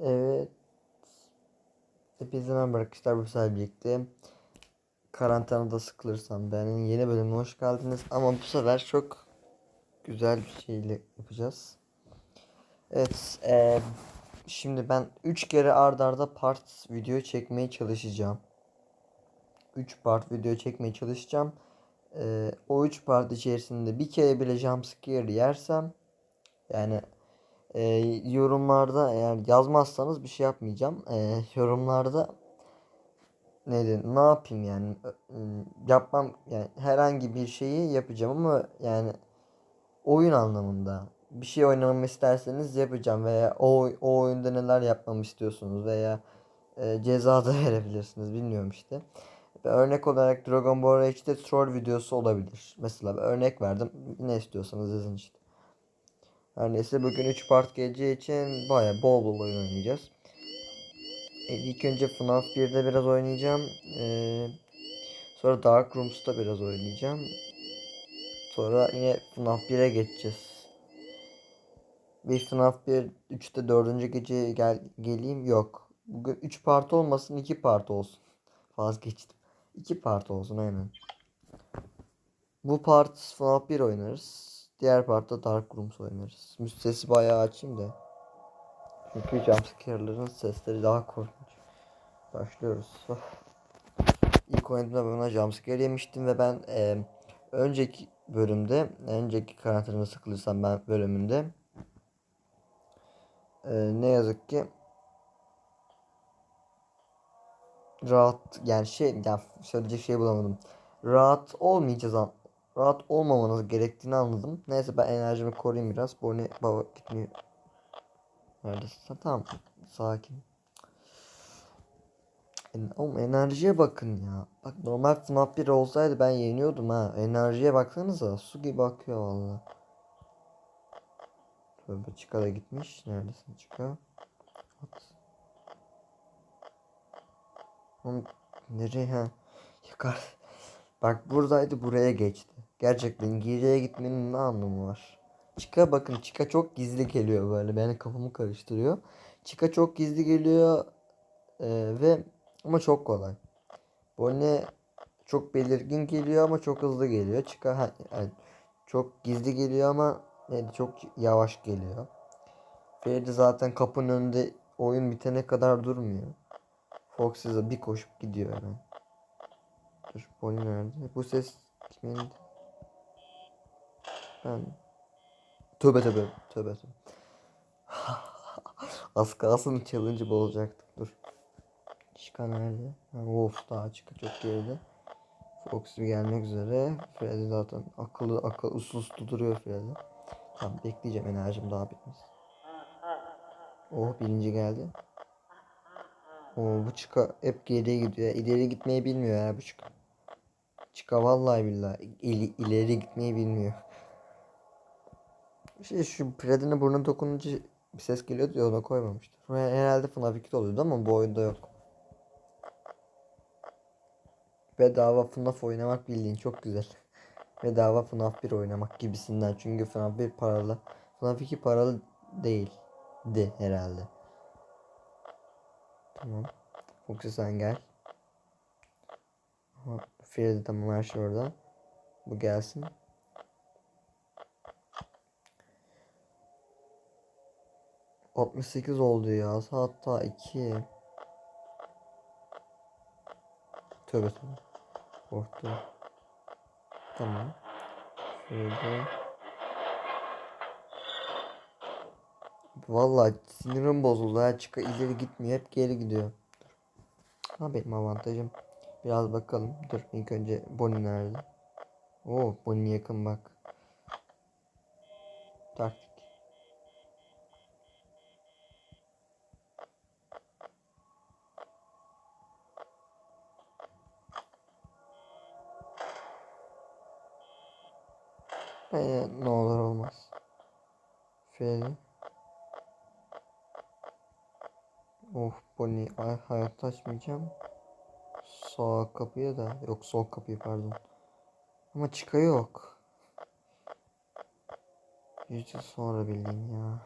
Evet. Hepinize merhaba arkadaşlar bu sefer birlikte karantinada sıkılırsam benim yeni bölümüne hoş geldiniz ama bu sefer çok güzel bir şeyle yapacağız. Evet eee, şimdi ben 3 kere ard arda part video çekmeye çalışacağım. 3 part video çekmeye çalışacağım. Eee, o 3 part içerisinde bir kere bile jumpscare yersem yani ee, yorumlarda eğer yazmazsanız bir şey yapmayacağım. Ee, yorumlarda neydi ne yapayım yani ım, yapmam yani herhangi bir şeyi yapacağım ama yani oyun anlamında bir şey oynamamı isterseniz yapacağım veya o, o oyunda neler yapmamı istiyorsunuz veya e, ceza da verebilirsiniz bilmiyorum işte. Örnek olarak Dragon Ball Rage'de troll videosu olabilir. Mesela örnek verdim. Ne istiyorsanız yazın işte. Her neyse bugün 3 part geleceği için baya bol bol oyun oynayacağız. E, ilk önce FNAF 1'de biraz oynayacağım. Ee, sonra Dark Rooms'ta biraz oynayacağım. Sonra yine FNAF 1'e geçeceğiz. Bir FNAF 1 3'te 4. gece gel geleyim yok. Bugün 3 part olmasın 2 part olsun. Vazgeçtim. 2 part olsun aynen. Bu part FNAF 1 oynarız. Diğer partta Dark Rooms oynarız. Sesi bayağı açayım da. Çünkü jumpscare'ların sesleri daha korkunç. Başlıyoruz. İlk oynadığımda bana jumpscare yemiştim ve ben e, önceki bölümde, önceki karantinada sıkılırsam ben bölümünde e, ne yazık ki rahat yani şey yani söyleyecek şey bulamadım. Rahat olmayacağız rahat olmamanız gerektiğini anladım. Neyse ben enerjimi koruyayım biraz. Bu ne baba gitmiyor. Neredesin? Tamam. Sakin. Oğlum enerjiye bakın ya. Bak normal FNAF 1 olsaydı ben yeniyordum ha. Enerjiye baksanıza. Su gibi akıyor valla. Tövbe Çıka da gitmiş. Neredesin Çıka? At. Oğlum nereye ha? Yakar. Bak buradaydı buraya geçti. Gerçekten geriye gitmenin ne anlamı var? Chica bakın Chica çok gizli geliyor böyle. Beni kafamı karıştırıyor. Chica çok gizli geliyor ee, ve ama çok kolay. Bonnie çok belirgin geliyor ama çok hızlı geliyor. Chica yani çok gizli geliyor ama neydi çok yavaş geliyor. Ferdi zaten kapının önünde oyun bitene kadar durmuyor. Foxy de bir koşup gidiyor hemen. Dur Bonnie nerede? Bu ses kimin? Tövbe tövbe tövbe tövbe. Az kalsın challenge bozacaktık. Dur. Chica nerede? Of daha Chica çok geride. Foxy gelmek üzere. Freddy zaten akıllı akıl uslu uslu duruyor Freddy. Tamam bekleyeceğim enerjim daha bitmez. Oh birinci geldi. Oo bu Chica hep geriye gidiyor. İleri gitmeyi bilmiyor ya bu Chica. Chica vallahi billahi ileri gitmeyi bilmiyor. Şey şu Freddy'nin burnuna dokununca bir ses geliyordu ya ona koymamıştır. Bu Herhalde FNAF 2'de oluyordu ama bu oyunda yok. Bedava FNAF oynamak bildiğin çok güzel. Bedava FNAF 1 oynamak gibisinden. Çünkü FNAF 1 paralı. FNAF 2 paralı değil. De herhalde. Tamam. Foxy sen gel. Freddy tamam her şey orada. Bu gelsin. Altmış sekiz oldu ya. Saat daha iki. Tövbe tövbe. Korktum. Tamam. Şöyle. Vallahi sinirim bozuldu. Ha çıka ileri gitmiyor. Hep geri gidiyor. Dur. Ha benim avantajım. Biraz bakalım. Dur ilk önce Bonnie nerede? Oo Bonnie yakın bak. Taktik. Ee, ne olur olmaz. Freddy. Of Bonnie ay hayatta açmayacağım. Sağ kapıya da yok sol kapıyı pardon. Ama çıka yok. Yıl sonra bildiğin ya.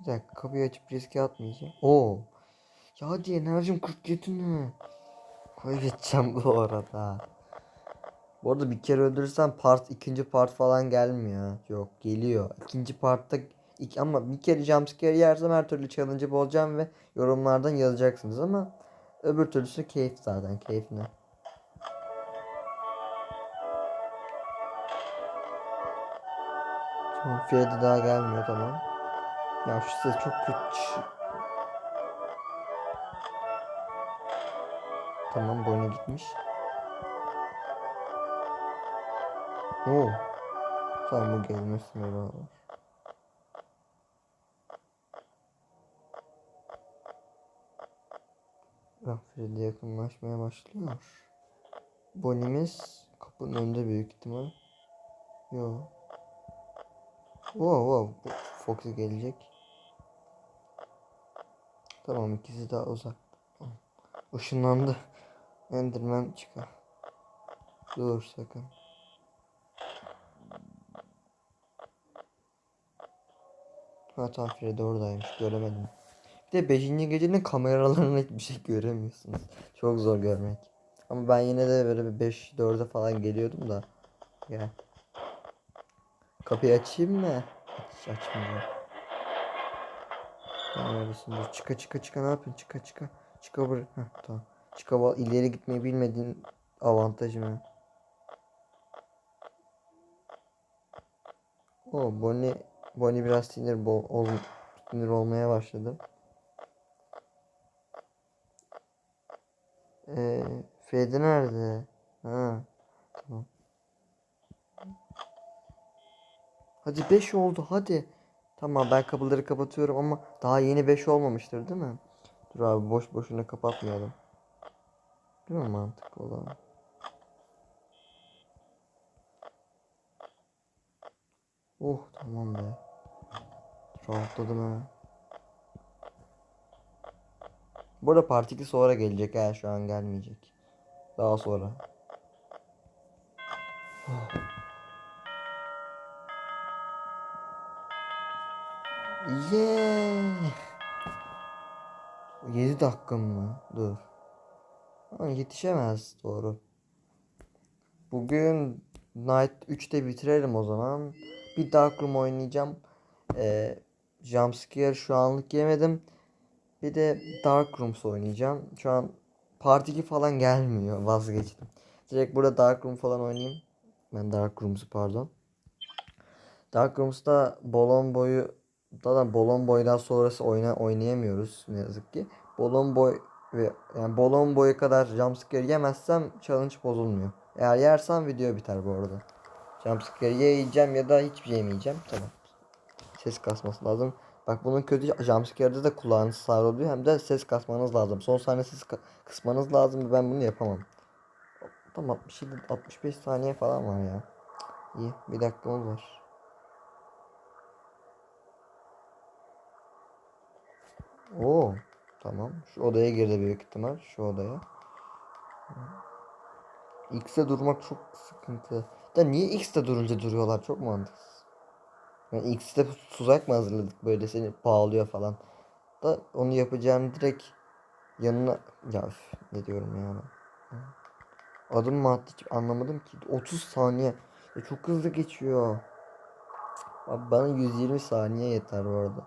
Bir dakika kapıyı açıp riske atmayacağım. Oo. Ya hadi enerjim 47 mi? Kaybedeceğim bu arada. Bu arada bir kere öldürürsem part ikinci part falan gelmiyor. Yok geliyor. İkinci partta ilk, ama bir kere jumpscare yersem her türlü challenge'ı bulacağım ve yorumlardan yazacaksınız ama öbür türlüsü keyif zaten keyif ne? Tamam Freddy daha gelmiyor tamam. Ya şu ses çok kötü. Tamam boyuna gitmiş. Oo. Tamam bu gelmesin beraber. Freddy yakınlaşmaya başlıyor. Bonnie'miz kapının önünde büyük ihtimal. Yo. Wow wow. Foxy gelecek. Tamam ikisi daha uzak. Işınlandı. Enderman çıkar. Dur sakın. Ha tamam Freddy oradaymış göremedim. Bir de 5. gecenin kameralarını hiçbir şey göremiyorsunuz. Çok zor görmek. Ama ben yine de böyle bir 5-4'e falan geliyordum da. Gel. Kapıyı açayım mı? Aç, açmayacağım. Neredesin? Dur. Çıka çıka çıka ne yapıyorsun? Çıka çıka. Çıka bur. Heh, tamam. Çıka bal ileri gitmeyi bilmediğin avantajı mı? O Bonnie Bonnie biraz sinir bol ol, sinir olmaya başladı. Ee, Freddy nerede? Ha, tamam. Hadi 5 oldu hadi. Tamam ben kapıları kapatıyorum ama daha yeni 5 olmamıştır değil mi? Dur abi boş boşuna kapatmayalım. Değil mi mantıklı olan? Oh tamam be. Rahatladım ha. Bu arada part 2 sonra gelecek ha şu an gelmeyecek. Daha sonra. Oh. Yeah. 7 dakika mı? Dur. Ha, yetişemez doğru. Bugün Night 3'te bitirelim o zaman. Bir Dark Room oynayacağım. Ee, Jumpscare şu anlık yemedim. Bir de Dark Rooms oynayacağım. Şu an Part 2 falan gelmiyor. Vazgeçtim. Direkt burada Dark Room falan oynayayım. Ben Dark Rooms'u pardon. Dark Rooms'ta Bolon boyu da Bolon boydan sonrası oyna oynayamıyoruz ne yazık ki. Bolon boy ve yani Bolon boyu kadar jumpscare yemezsem challenge bozulmuyor. Eğer yersem video biter bu arada. Jumpscare yiyeceğim ya da hiçbir şey yemeyeceğim. Tamam. Ses kasması lazım. Bak bunun kötü jumpscare'de de kulağınız sağır oluyor hem de ses kasmanız lazım. Son saniye ses kısmanız lazım ben bunu yapamam. Tam 67 65 saniye falan var ya. İyi bir dakikamız var. Oo tamam. Şu odaya girdi büyük ihtimal. Şu odaya. X'e durmak çok sıkıntı. Da niye X'te durunca duruyorlar? Çok mantıksız. Yani X'te tuzak mı hazırladık böyle seni bağlıyor falan. Da onu yapacağım direkt yanına ya üf, ne diyorum ya. Adım mı attı anlamadım ki. 30 saniye. Ya çok hızlı geçiyor. Abi bana 120 saniye yeter bu arada.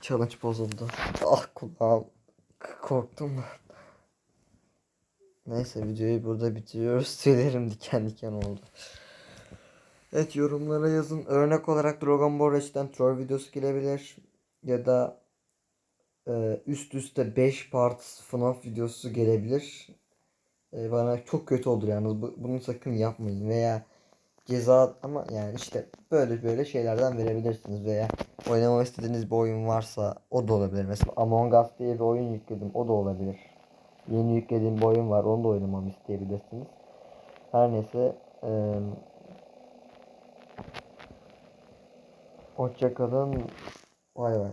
Challenge bozuldu. Ah kulağım. Korktum ben. Neyse videoyu burada bitiriyoruz. Tüylerim diken diken oldu. Evet yorumlara yazın. Örnek olarak Dragon Ball Reach'ten troll videosu gelebilir. Ya da e, üst üste 5 part FNAF videosu gelebilir. E, bana çok kötü olur yalnız. Bu, bunu sakın yapmayın. Veya ceza ama yani işte böyle böyle şeylerden verebilirsiniz. Veya oynamak istediğiniz bir oyun varsa o da olabilir. Mesela Among Us diye bir oyun yükledim. O da olabilir. Yeni yüklediğim bir oyun var. Onu da oynamamı isteyebilirsiniz. Her neyse. E, Hoşçakalın. Bay bay.